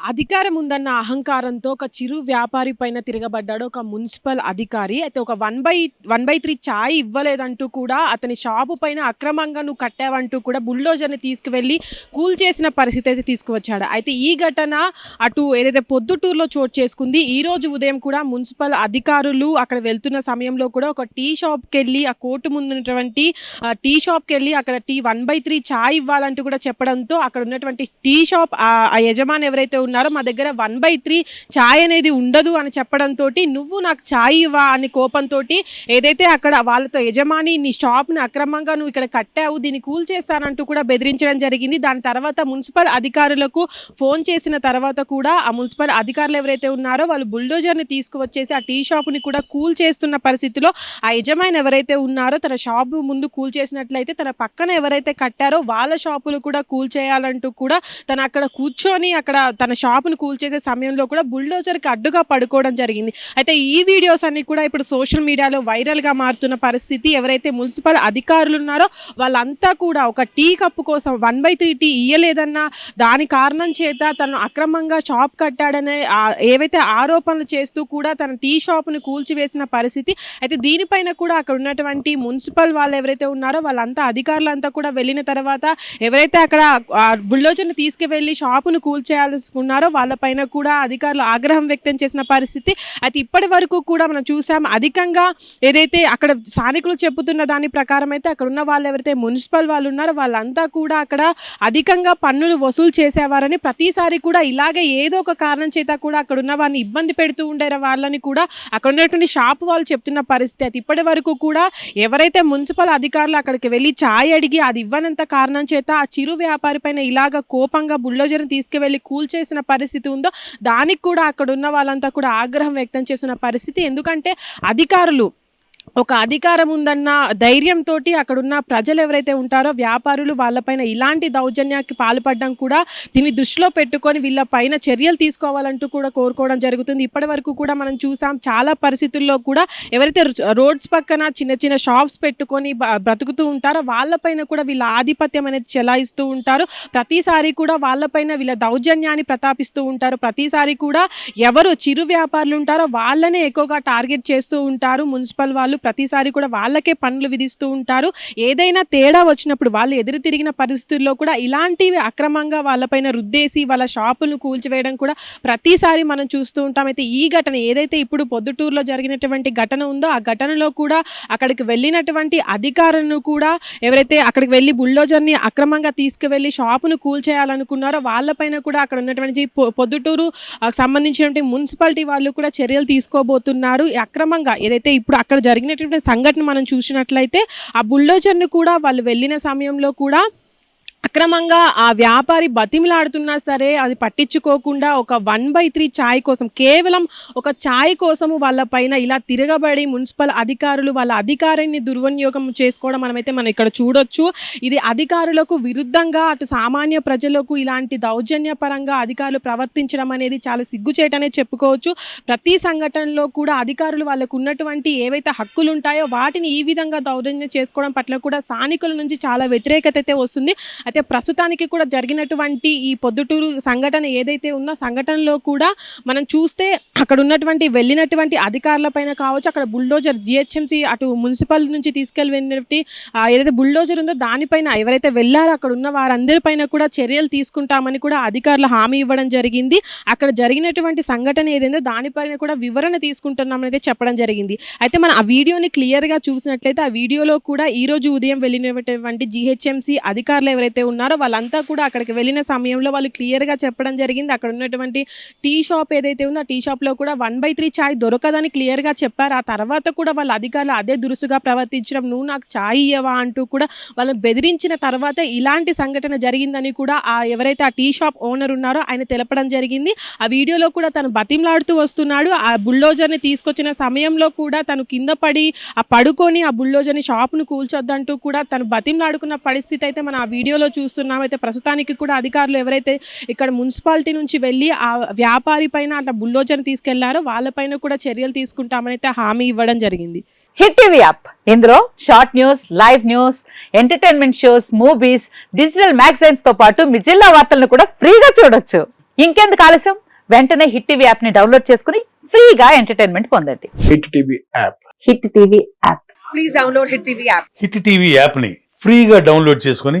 అధికారం ఉందన్న అహంకారంతో ఒక చిరు వ్యాపారి పైన తిరగబడ్డాడు ఒక మున్సిపల్ అధికారి. అయితే ఒక one by one by three ఛాయ్ ఇవ్వలేదంటూ కూడా అతని షాపు పైన అక్రమంగా నువ్వు కట్టావంటూ కూడా బుల్డోజర్ని తీసుకువెళ్ళి కూల్ చేసిన పరిస్థితి అయితే తీసుకువచ్చాడు. అయితే ఈ ఘటన అటు ఏదైతే పొద్దుటూరులో చోటు చేసుకుంది ఈ రోజు ఉదయం కూడా మున్సిపల్ అధికారులు అక్కడ వెళ్తున్న సమయంలో కూడా ఒక టీ షాప్కి వెళ్ళి ఆ కోర్టు ముందున్నటువంటి టీ షాప్కి వెళ్ళి అక్కడ టీ వన్ బై త్రీ ఛాయ్ ఇవ్వాలంటూ కూడా చెప్పడంతో అక్కడ ఉన్నటువంటి టీ షాప్ ఆ యజమాని ఎవరైతే ఉన్నారో. మా దగ్గర వన్ బై త్రీ ఛాయ్ అనేది ఉండదు అని చెప్పడంతో నువ్వు నాకు ఛాయ్ ఇవ్వా అని కోపంతో ఏదైతే అక్కడ వాళ్ళతో యజమాని నీ షాప్ని అక్రమంగా నువ్వు ఇక్కడ కట్టావు దీన్ని కూల్ చేస్తానంటూ కూడా బెదిరించడం జరిగింది. దాని తర్వాత మున్సిపల్ అధికారులకు ఫోన్ చేసిన తర్వాత కూడా ఆ మున్సిపల్ అధికారులు ఎవరైతే ఉన్నారో వాళ్ళు బుల్డోజర్ని తీసుకువచ్చేసి ఆ టీ షాప్ని కూడా కూల్ చేస్తున్న పరిస్థితిలో ఆ యజమాని ఎవరైతే ఉన్నారో తన షాప్ ముందు కూల్ చేసినట్లయితే తన పక్కన ఎవరైతే కట్టారో వాళ్ళ షాపులు కూడా కూల్ చేయాలంటూ కూడా తను అక్కడ కూర్చొని అక్కడ తన షాపును కూల్చేసే సమయంలో కూడా బుల్డోజర్కి అడ్డుగా పడుకోవడం జరిగింది. అయితే ఈ వీడియోస్ అన్ని కూడా ఇప్పుడు సోషల్ మీడియాలో వైరల్గా మారుతున్న పరిస్థితి. ఎవరైతే మున్సిపల్ అధికారులు ఉన్నారో వాళ్ళంతా కూడా ఒక టీ కప్పు కోసం వన్ బై త్రీ టీ ఇయ్యలేదన్న దాని కారణం చేత తను అక్రమంగా షాప్ కట్టాడనే ఏవైతే ఆరోపణలు చేస్తూ కూడా తన టీ షాప్ను కూల్చివేసిన పరిస్థితి. అయితే దీనిపైన కూడా అక్కడ ఉన్నటువంటి మున్సిపల్ వాళ్ళు ఎవరైతే ఉన్నారో వాళ్ళంతా అధికారులంతా కూడా వెళ్ళిన తర్వాత ఎవరైతే అక్కడ బుల్డోజర్ని తీసుకువెళ్ళి షాపును ఉన్నారో వాళ్ళపైన కూడా అధికారులు ఆగ్రహం వ్యక్తం చేసిన పరిస్థితి. అయితే ఇప్పటి వరకు కూడా మనం చూసాం అధికంగా ఏదైతే అక్కడ స్థానికులు చెబుతున్న దాని ప్రకారం అయితే అక్కడ ఉన్న వాళ్ళు ఎవరైతే మున్సిపల్ వాళ్ళు ఉన్నారో వాళ్ళంతా కూడా అక్కడ అధికంగా పన్నులు వసూలు చేసేవారని ప్రతిసారి కూడా ఇలాగే ఏదో ఒక కారణం చేత కూడా అక్కడ ఉన్న వారిని ఇబ్బంది పెడుతూ ఉండే వాళ్ళని కూడా అక్కడ ఉన్నటువంటి షాప్ వాళ్ళు చెప్తున్న పరిస్థితి. అయితే ఇప్పటి వరకు కూడా ఎవరైతే మున్సిపల్ అధికారులు అక్కడికి వెళ్ళి ఛాయ్ అడిగి అది ఇవ్వనంత కారణం చేత ఆ చిరు వ్యాపారి పైన ఇలాగ కోపంగా బుల్డోజర్ని తీసుకువెళ్ళి కూల్ చేసిన పరిస్థితి ఉందో దానికి కూడా అక్కడ ఉన్న వాళ్ళంతా కూడా ఆగ్రహం వ్యక్తం చేసిన పరిస్థితి. ఎందుకంటే అధికారులు ఒక అధికారం ఉందన్న ధైర్యంతో అక్కడున్న ప్రజలు ఎవరైతే ఉంటారో వ్యాపారులు వాళ్ళపైన ఇలాంటి దౌర్జన్యానికి పాల్పడడం కూడా దీన్ని దృష్టిలో పెట్టుకొని వీళ్ళ పైన చర్యలు తీసుకోవాలంటూ కూడా కోరుకోవడం జరుగుతుంది. ఇప్పటి వరకు కూడా మనం చూసాం చాలా పరిస్థితుల్లో కూడా ఎవరైతే రోడ్స్ పక్కన చిన్న చిన్న షాప్స్ పెట్టుకొని బ- బ్రతుకుతూ ఉంటారో వాళ్ళపైన కూడా వీళ్ళ ఆధిపత్యం అనేది చెలాయిస్తూ ఉంటారు. ప్రతిసారి కూడా వాళ్ళపైన వీళ్ళ దౌర్జన్యాన్ని ప్రతాపిస్తూ ఉంటారు. ప్రతిసారి కూడా ఎవరు చిరు వ్యాపారులు ఉంటారో వాళ్ళనే ఎక్కువగా టార్గెట్ చేస్తూ ఉంటారు. మున్సిపల్ వాళ్ళు ప్రతిసారి కూడా వాళ్ళకే పనులు విధిస్తూ ఉంటారు. ఏదైనా తేడా వచ్చినప్పుడు వాళ్ళు ఎదురు తిరిగిన పరిస్థితుల్లో కూడా ఇలాంటివి అక్రమంగా వాళ్ళపైన రుద్దేసి వాళ్ళ షాపులను కూల్చివేయడం కూడా ప్రతిసారి మనం చూస్తూ ఉంటాం. అయితే ఈ ఘటన ఏదైతే ఇప్పుడు పొద్దుటూరులో జరిగినటువంటి ఘటన ఉందో ఆ ఘటనలో కూడా అక్కడికి వెళ్ళినటువంటి అధికారులను కూడా ఎవరైతే అక్కడికి వెళ్ళి బుల్డోజర్ని అక్రమంగా తీసుకువెళ్ళి షాపును కూల్చేయాలనుకున్నారో వాళ్ళపైన కూడా అక్కడ ఉన్నటువంటి పొ- పొద్దుటూరు సంబంధించినటువంటి మున్సిపాలిటీ వాళ్ళు కూడా చర్యలు తీసుకోబోతున్నారు. అక్రమంగా ఏదైతే ఇప్పుడు అక్కడ జరిగిన జరిగినటువంటి సంఘటన మనం చూసినట్లయితే ఆ బుల్డోజర్ను కూడా వాళ్ళు వెళ్ళిన సమయంలో కూడా అక్రమంగా ఆ వ్యాపారి బతిమిలాడుతున్నా సరే అది పట్టించుకోకుండా ఒక వన్ బై త్రీ ఛాయ్ కోసం కేవలం ఒక ఛాయ్ కోసము వాళ్ళ పైన ఇలా తిరగబడి మున్సిపల్ అధికారులు వాళ్ళ అధికారాన్ని దుర్వినియోగం చేసుకోవడం మనమైతే మనం ఇక్కడ చూడొచ్చు. ఇది అధికారులకు విరుద్ధంగా అటు సామాన్య ప్రజలకు ఇలాంటి దౌర్జన్యపరంగా అధికారులు ప్రవర్తించడం అనేది చాలా సిగ్గుచేటనే చెప్పుకోవచ్చు. ప్రతి సంఘటనలో కూడా అధికారులు వాళ్ళకు ఉన్నటువంటి ఏవైతే హక్కులు ఉంటాయో వాటిని ఈ విధంగా దౌర్జన్యం చేసుకోవడం పట్ల కూడా స్థానికుల నుంచి చాలా వ్యతిరేకత అయితే వస్తుంది. అయితే ప్రస్తుతానికి కూడా జరిగినటువంటి ఈ పొద్దుటూరు సంఘటన ఏదైతే ఉందో సంఘటనలో కూడా మనం చూస్తే అక్కడ ఉన్నటువంటి వెళ్ళినటువంటి అధికారుల పైన కావచ్చు అక్కడ బుల్డోజర్ జిహెచ్ఎంసీ అటు మున్సిపల్ నుంచి తీసుకెళ్ళి వెళ్ళినటువంటి ఏదైతే బుల్డోజర్ ఉందో దానిపైన ఎవరైతే వెళ్ళారో అక్కడ ఉన్న వారందరిపైన కూడా చర్యలు తీసుకుంటామని కూడా అధికారులు హామీ ఇవ్వడం జరిగింది. అక్కడ జరిగినటువంటి సంఘటన ఏదైందో దానిపైన కూడా వివరణ తీసుకుంటున్నామని అయితే చెప్పడం జరిగింది. అయితే మనం ఆ వీడియోని క్లియర్గా చూసినట్లయితే ఆ వీడియోలో కూడా ఈ రోజు ఉదయం వెళ్ళినటువంటి జిహెచ్ఎంసీ అధికారులు ఎవరైతే ఉన్నారో వాళ్ళంతా కూడా అక్కడికి వెళ్ళిన సమయంలో వాళ్ళు క్లియర్గా చెప్పడం జరిగింది. అక్కడ ఉన్నటువంటి టీ షాప్ ఏదైతే ఉందో ఆ టీ షాప్లో కూడా వన్ బై త్రీ ఛాయ్ దొరకదని క్లియర్గా చెప్పారు. ఆ తర్వాత కూడా వాళ్ళ అధికారులు అదే దురుసుగా ప్రవర్తించడం నువ్వు నాకు ఛాయ్ ఇయ్యవా అంటూ కూడా వాళ్ళని బెదిరించిన తర్వాత ఇలాంటి సంఘటన జరిగిందని కూడా ఆ ఎవరైతే ఆ టీ షాప్ ఓనర్ ఉన్నారో ఆయన తెలపడం జరిగింది. ఆ వీడియోలో కూడా తను బతిమలాడుతూ వస్తున్నాడు. ఆ బుల్డోజర్ని తీసుకొచ్చిన సమయంలో కూడా తను కింద పడి ఆ పడుకొని ఆ బుల్డోజర్ని షాప్ను కూల్చొద్దంటూ కూడా తను బతిమలాడుకున్న పరిస్థితి అయితే మనం ఆ వీడియోలో చూస్తున్నాం అయితే ప్రస్తుతానికి కూడా అధికారులు ఎవరైతే ఇక్కడ మున్సిపాలిటీ నుంచి వెళ్ళి ఆ వ్యాపారి పైన అట్లా బుల్డోజర్ని తీసుకెళ్ళారో వాళ్ళపైన కూడా చర్యలు తీసుకుంటామని అయితే హామీ ఇవ్వడం జరిగింది. Hit TV app. ఇందులో short news live news entertainment shows movies digital మ్యాగజైన్స్తో పాటు మీ జిల్లా వార్తలను కూడా ఫ్రీగా చూడొచ్చు. ఇంకెందుకు ఆలస్యం? వెంటనే హిట్ టీవీ యాప్ని డౌన్లోడ్ చేసుకుని ఫ్రీగా ఎంటర్టైన్మెంట్ పొందండి. Hit TV app. Hit TV app. Hit TV యాప్ని ఫ్రీగా డౌన్లోడ్ చేసుకొని